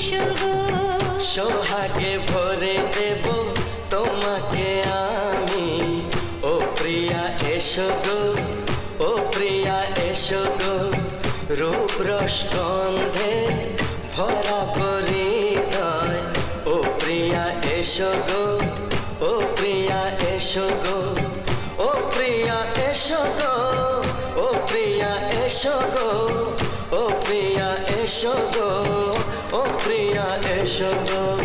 এসো সোহাগে ভরে দেব তোমাকে আমি। ও প্রিয়া, এসো গো, ও প্রিয়া, এসো গো। রূপ রসগন্ধে ভরা পরিদয়। ও প্রিয়া, এসো গো, ও প্রিয়া, এসো গো। ও প্রিয়া, এসো গো, ও প্রিয়া, এসো গো। ও প্রিয়া, এসো গো। ও প্রিয়া এসো গো